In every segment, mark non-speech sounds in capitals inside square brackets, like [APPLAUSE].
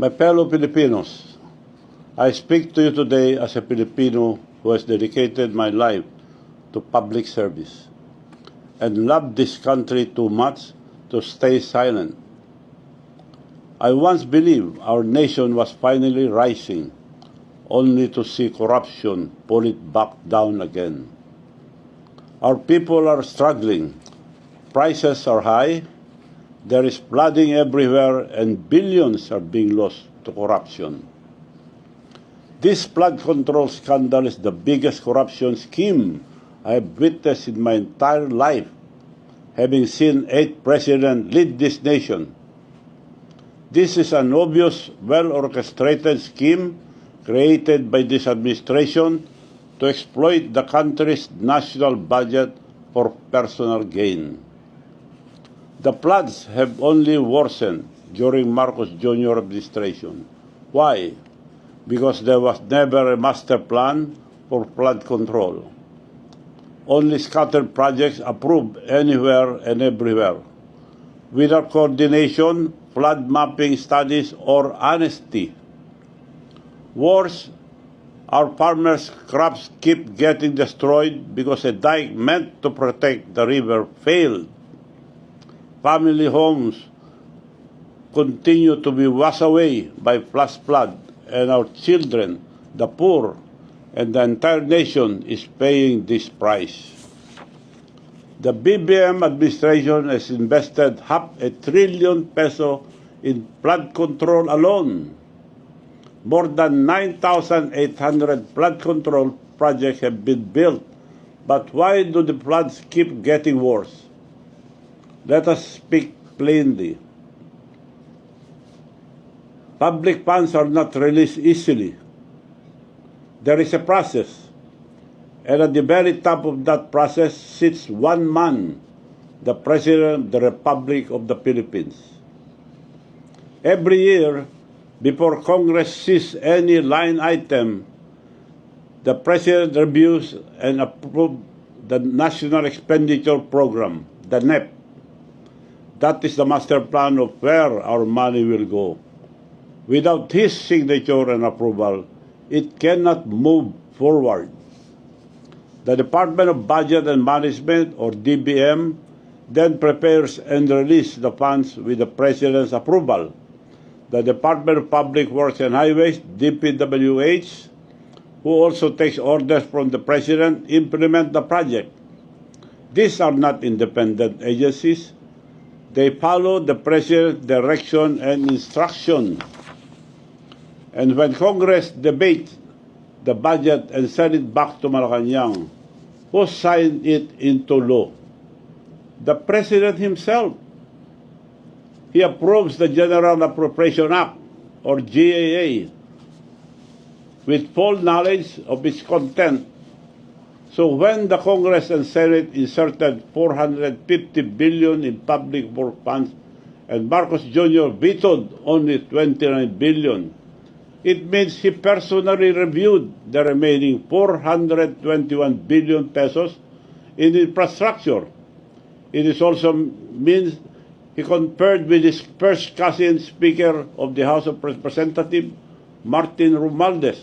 My fellow Filipinos, I speak to you today as a Filipino who has dedicated my life to public service and loved this country too much to stay silent. I once believed our nation was finally rising, only to see corruption pull it back down again. Our people are struggling. Prices are high. There is flooding everywhere, and billions are being lost to corruption. This flood control scandal is the biggest corruption scheme I have witnessed in my entire life, having seen eight presidents lead this nation. This is an obvious, well orchestrated scheme created by this administration to exploit the country's national budget for personal gain. The floods have only worsened during Marcos Jr. administration. Why? Because there was never a master plan for flood control. Only scattered projects approved anywhere and everywhere. Without coordination, flood mapping studies, or honesty. Worse, our farmers' crops keep getting destroyed because a dike meant to protect the river failed. Family homes continue to be washed away by flash flood, and our children, the poor, and the entire nation is paying this price. The BBM administration has invested half a trillion peso in flood control alone. More than 9,800 flood control projects have been built. But why do the floods keep getting worse? Let us speak plainly. Public funds are not released easily. There is a process. And at the very top of that process sits one man, the President of the Republic of the Philippines. Every year, before Congress sees any line item, the President reviews and approves the National Expenditure Program, the NEP. That is the master plan of where our money will go. Without his signature and approval, it cannot move forward. The Department of Budget and Management, or DBM, then prepares and releases the funds with the President's approval. The Department of Public Works and Highways, DPWH, who also takes orders from the President, implement the project. These are not independent agencies. They follow the President's direction and instruction. And when Congress debates the budget and send it back to Malacanang, who signed it into law? The President himself. He approves the General Appropriation Act, or GAA, with full knowledge of its content. So when the Congress and Senate inserted 450 billion in public work funds and Marcos Jr. vetoed only 29 billion, it means he personally reviewed the remaining 421 billion pesos in infrastructure. It is also means he conferred with his first cousin Speaker of the House of Representatives, Martin Romualdez.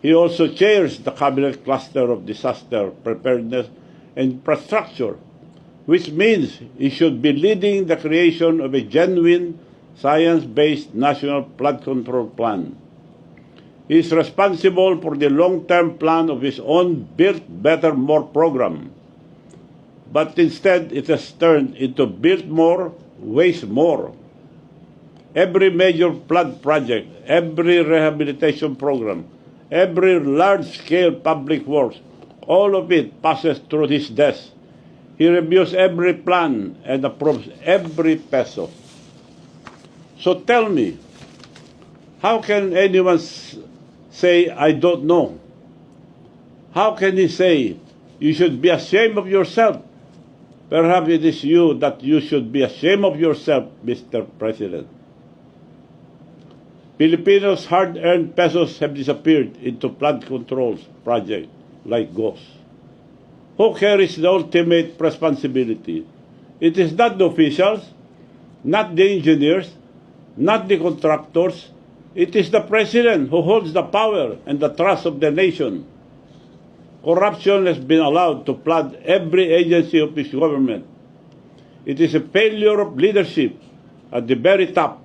He also chairs the Cabinet Cluster of Disaster Preparedness and Infrastructure, which means he should be leading the creation of a genuine science-based national flood control plan. He is responsible for the long-term plan of his own Build Better More program. But instead, it has turned into Build More, Waste More. Every major flood project, every rehabilitation program, every large-scale public works, all of it passes through his desk. He reviews every plan and approves every peso. So tell me, how can anyone say, I don't know? How can he say, you should be ashamed of yourself? Perhaps it is you that you should be ashamed of yourself, Mr. President. Filipinos' hard-earned pesos have disappeared into flood controls projects like GOS. Who carries the ultimate responsibility? It is not the officials, not the engineers, not the contractors. It is the president who holds the power and the trust of the nation. Corruption has been allowed to flood every agency of this government. It is a failure of leadership at the very top.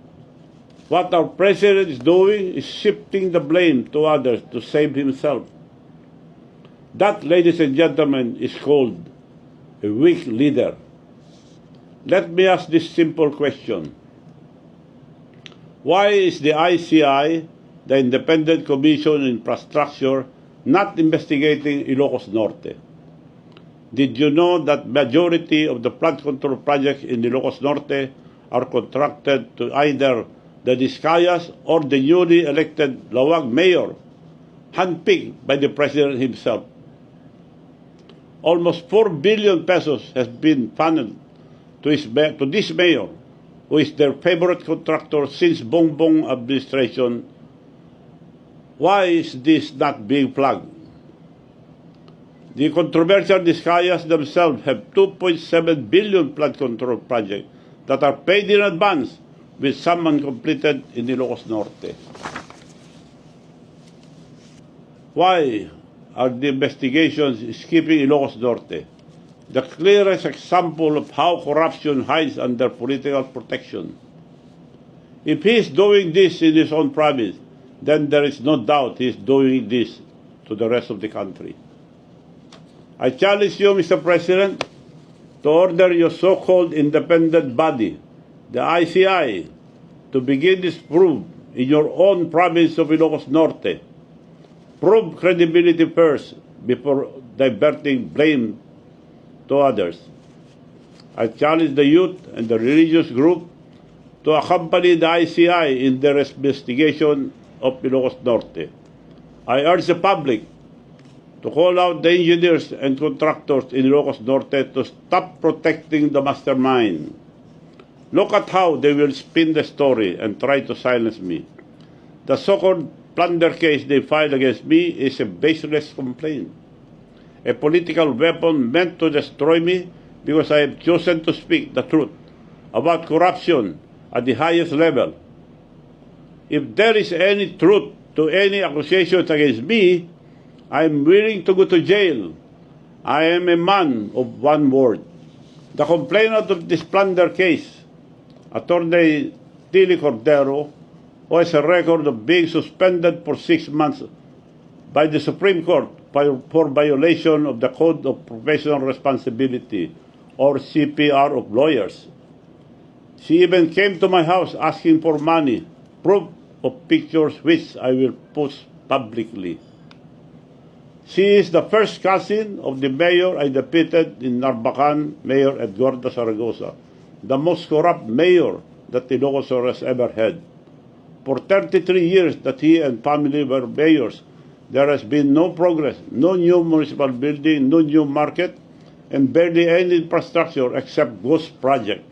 What our president is doing is shifting the blame to others to save himself. That, ladies and gentlemen, is called a weak leader. Let me ask this simple question. Why is the ICI, the Independent Commission on Infrastructure, not investigating Ilocos Norte? Did you know that majority of the flood control projects in Ilocos Norte are contracted to either the Discayas or the newly elected Lawag mayor, handpicked by the president himself? Almost 4 billion pesos has been funneled to, his, to this mayor, who is their favorite contractor since Bongbong administration. Why is this not being flagged? The controversial Discayas themselves have 2.7 billion flood control projects that are paid in advance with some uncompleted in Ilocos Norte. Why are the investigations skipping Ilocos Norte? The clearest example of how corruption hides under political protection. If he is doing this in his own province, then there is no doubt he is doing this to the rest of the country. I challenge you, Mr. President, to order your so-called independent body, the ICI, to begin this probe in your own province of Ilocos Norte. Prove credibility first before diverting blame to others. I challenge the youth and the religious group to accompany the ICI in their investigation of Ilocos Norte. I urge the public to call out the engineers and contractors in Ilocos Norte to stop protecting the mastermind. Look at how they will spin the story and try to silence me. The so-called plunder case they filed against me is a baseless complaint, a political weapon meant to destroy me because I have chosen to speak the truth about corruption at the highest level. If there is any truth to any accusations against me, I am willing to go to jail. I am a man of one word. The complainant of this plunder case, Attorney Tilly Cordero, who has a record of being suspended for six months by the Supreme Court for violation of the Code of Professional Responsibility, or CPR of lawyers. She even came to my house asking for money, proof of pictures which I will post publicly. She is the first cousin of the mayor I defeated in Narbacan, Mayor Edgardo Zaragoza, the most corrupt mayor that Ilocos Sur has ever had. For 33 years that he and family were mayors, there has been no progress, no new municipal building, no new market, and barely any infrastructure except ghost project.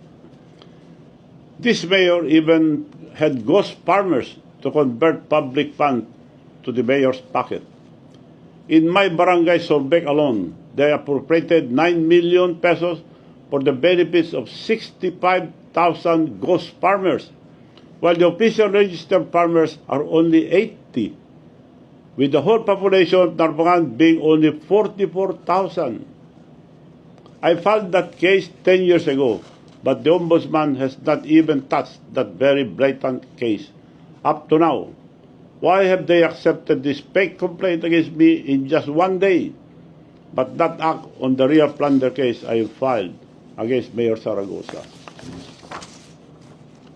This mayor even had ghost farmers to convert public funds to the mayor's pocket. In my barangay Solbec alone, they appropriated 9 million pesos for the benefits of 65,000 ghost farmers, while the official registered farmers are only 80, with the whole population of Narvagan being only 44,000. I filed that case 10 years ago, but the ombudsman has not even touched that very blatant case up to now. Why have they accepted this fake complaint against me in just one day, but not act on the real plunder case I filed against Mayor Zaragoza?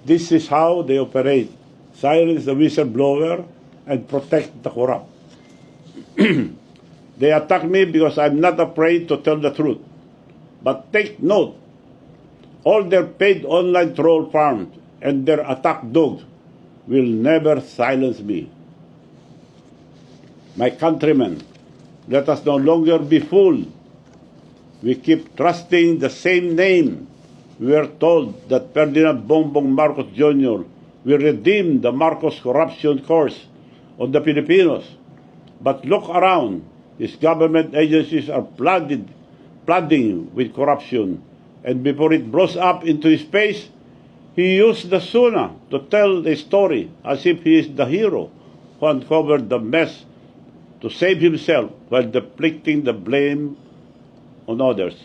This is how they operate. Silence the whistleblower and protect the corrupt. [CLEARS THROAT] they attack me because I'm not afraid to tell the truth. But take note, all their paid online troll farms and their attack dogs will never silence me. My countrymen, let us no longer be fooled. We keep trusting the same name. We are told that Ferdinand Bongbong Marcos Jr. will redeem the Marcos corruption course on the Filipinos. But look around. His government agencies are flooded, flooding with corruption. And before it blows up into his face, He used the Suna to tell the story as if he is the hero who uncovered the mess to save himself while deflecting the blame on others.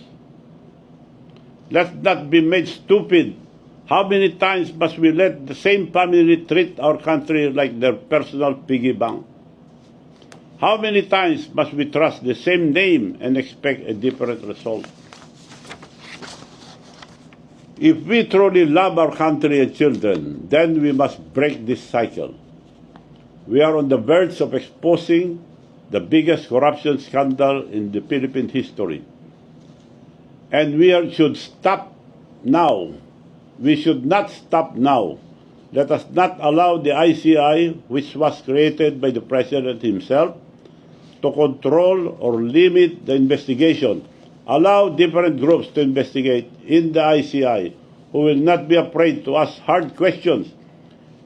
Let's not be made stupid. How many times must we let the same family treat our country like their personal piggy bank? How many times must we trust the same name and expect a different result? If we truly love our country and children, then we must break this cycle. We are on the verge of exposing the biggest corruption scandal in the Philippine history. And we are, should stop now. We should not stop now. Let us not allow the ICI, which was created by the President himself, to control or limit the investigation. Allow different groups to investigate in the ICI who will not be afraid to ask hard questions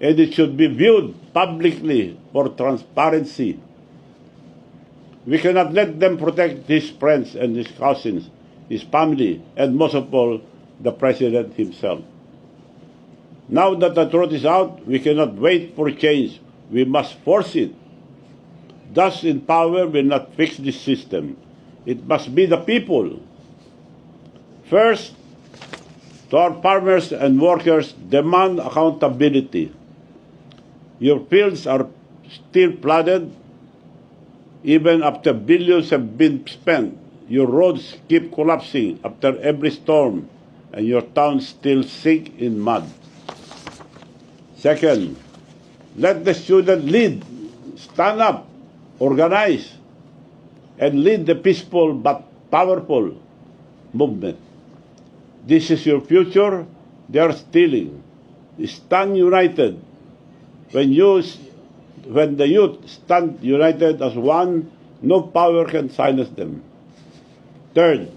and it should be viewed publicly for transparency. We cannot let them protect his friends and his cousins, his family, and most of all, the president himself. Now that the truth is out, we cannot wait for change. We must force it. Thus, in power will not fix this system. It must be the people. First, to our farmers and workers, demand accountability. Your fields are still flooded even after billions have been spent. Your roads keep collapsing after every storm, and your towns still sink in mud. Second, let the student lead, stand up, organize, and lead the peaceful but powerful movement. This is your future. They are stealing. Stand united. When you, when the youth stand united as one, no power can silence them. Third,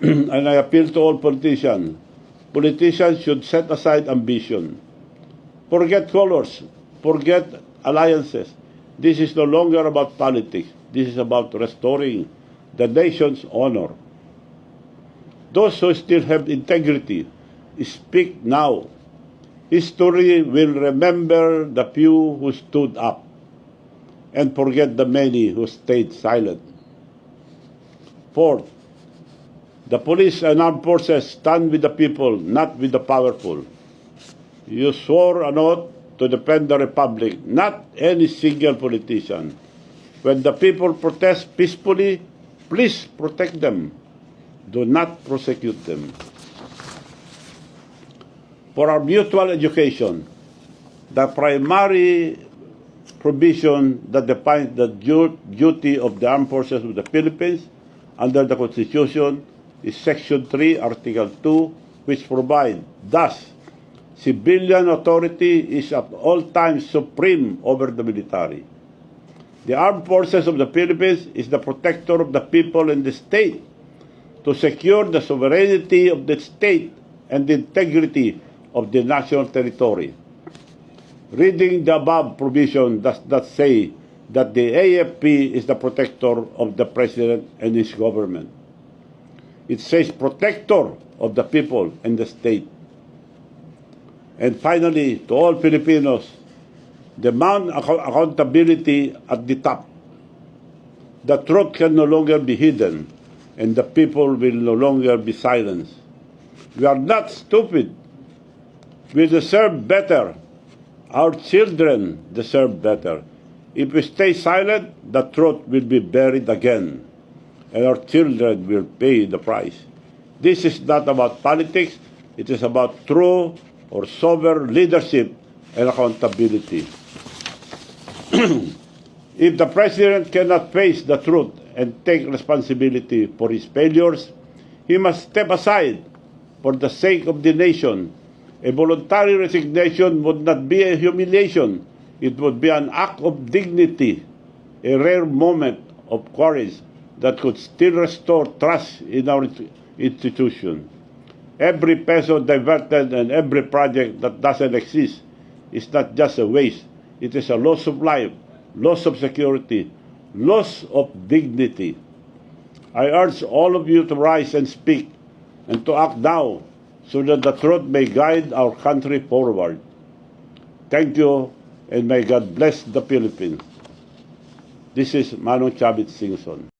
[CLEARS THROAT] and I appeal to all politicians, politicians should set aside ambition. Forget colors, forget alliances. This is no longer about politics. This is about restoring the nation's honor. Those who still have integrity, speak now. History will remember the few who stood up and forget the many who stayed silent. Fourth, the police and armed forces stand with the people, not with the powerful. You swore an oath to defend the republic, not any single politician. When the people protest peacefully, please protect them. Do not prosecute them. For our mutual education, the primary provision that defines the duty of the armed forces of the Philippines under the Constitution is Section 3, Article 2, which provides, thus, civilian authority is at all times supreme over the military. The armed forces of the Philippines is the protector of the people and the state to secure the sovereignty of the state and the integrity of the national territory. Reading the above provision does not say that the AFP is the protector of the president and his government. It says protector of the people and the state. And finally, to all Filipinos, demand accountability at the top. The truth can no longer be hidden, and the people will no longer be silenced. We are not stupid. We deserve better. Our children deserve better. If we stay silent, the truth will be buried again, and our children will pay the price. This is not about politics, it is about true or sober leadership and accountability. [CLEARS THROAT] if the president cannot face the truth and take responsibility for his failures, he must step aside for the sake of the nation. A voluntary resignation would not be a humiliation, it would be an act of dignity, a rare moment of courage that could still restore trust in our institution. Every peso diverted and every project that doesn't exist is not just a waste, it is a loss of life, loss of security, loss of dignity. I urge all of you to rise and speak and to act now. so that the truth may guide our country forward. Thank you, and may God bless the Philippines. This is Manu Chavit Singson.